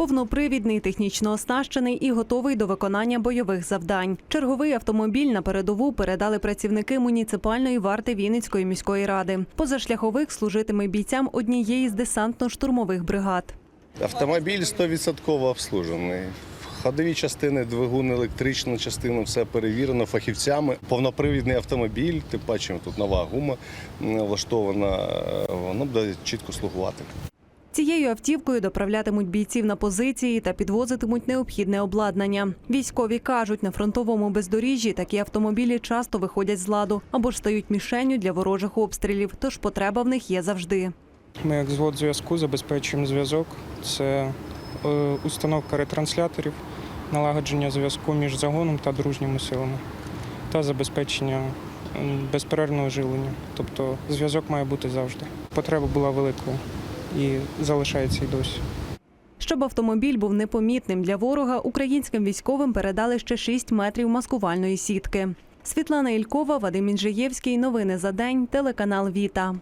Повнопривідний, технічно оснащений і готовий до виконання бойових завдань. Черговий автомобіль на передову передали працівники муніципальної варти Вінницької міської ради. Позашляховик служитиме бійцям однієї з десантно-штурмових бригад. Автомобіль 100% обслужений. Ходові частини, двигун, електричну частину, все перевірено фахівцями. Повнопривідний автомобіль, тим паче тут нова гума влаштована, е, воно буде чітко слугувати. Цією автівкою доправлятимуть бійців на позиції та підвозитимуть необхідне обладнання. Військові кажуть, на фронтовому бездоріжжі такі автомобілі часто виходять з ладу або ж стають мішенню для ворожих обстрілів, тож потреба в них є завжди. Ми як звод зв'язку забезпечуємо зв'язок. Це е, установка ретрансляторів, налагодження зв'язку між загоном та дружніми силами та забезпечення безперервного живлення. Тобто зв'язок має бути завжди. Потреба була великою і залишається й досі. Щоб автомобіль був непомітним для ворога, українським військовим передали ще 6 метрів маскувальної сітки. Світлана Ількова, Вадим Інжиєвський. Новини за день. Телеканал Віта.